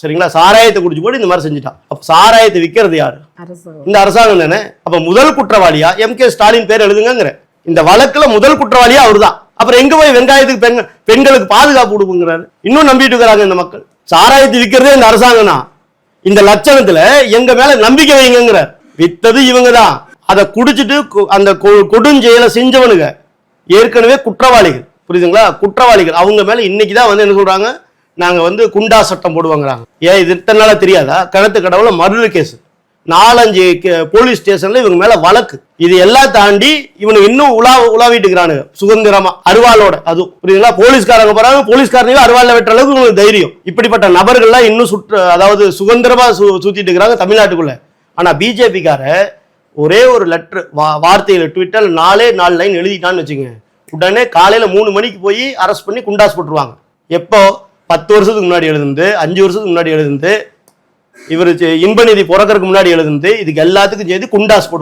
சரிங்களா? சாராயத்தை குடிச்சு போட்டு இந்த மாதிரி செஞ்சுட்டான். அப்ப சாராயத்தை விற்கிறது யாரு? இந்த அரசாங்கம் தானே? அப்ப முதல் குற்றவாளியா எம் கே ஸ்டாலின் பேர் எழுதுங்கிற இந்த வழக்குல முதல் குற்றவாளியா அவர்தான். அப்புறம் எங்க போய் வெங்காயத்துக்கு பெண் பெண்களுக்கு பாதுகாப்பு கொடுக்குங்கிறாரு? இன்னும் நம்பிட்டு இருக்கிறாங்க இந்த மக்கள். சாராயத்தை விற்கிறதே இந்த அரசாங்கம் தான் இந்த லட்சணத்துல எங்க மேல நம்பிக்கை வைங்கிற வித்தது இவங்க தான் அதை குடிச்சிட்டு அந்த கொடுஞ்செயலை செஞ்சவனுங்க. ஏற்கனவே குற்றவாளிகள். புரியுதுங்களா? குற்றவாளிகள். அவங்க மேல இன்னைக்கு தான் வந்து என்ன சொல்றாங்க? நாங்க வந்து குண்டா சட்டம் போடுவாங்கிறாங்க. ஏன் இது இத்தனை நாளா தெரியாதா? கிணத்து கடவுள மர்டர் கேஸ். நாலஞ்சு கே- போலீஸ் ஸ்டேஷன்ல இவங்க மேல வழக்கு. இது எல்லாம் தாண்டி இவனுக்கு இன்னும் உலா உலாவிட்டு இருக்கிறானுங்க சுதந்திரமா. அருவாளோட. அது புரியுதுங்களா? போலீஸ்காரங்க போறாங்க. போலீஸ்காரனையும் அருவாளில் வெட்டுற அளவுக்கு உங்களுக்கு தைரியம். இப்படிப்பட்ட நபர்கள்லாம் இன்னும் சுற்று அதாவது சுதந்திரமா சு சுத்திட்டு இருக்கிறாங்க தமிழ்நாட்டுக்குள்ள. ஆனா பிஜேபிக்கார ஒரே ஒரு லெட்டர் வா வார்த்தையில் ட்விட்டர் நாலே நாலு லைன் எழுதிட்டான்னு வச்சுங்க உடனே காலையில மூணு மணிக்கு போய் அரெஸ்ட் பண்ணி குண்டாஸ் போட்டுருவாங்க. எப்போ? பத்து வருஷத்துக்கு முன்னாடி எழுதுந்து அஞ்சு வருஷத்துக்கு முன்னாடி எழுதுந்து இவர் இன்பநிதி பிறக்கிறதுக்கு முன்னாடி எழுதுந்து இதுக்கு எல்லாத்துக்கும் சேர்த்து குண்டாஸ் போட்டு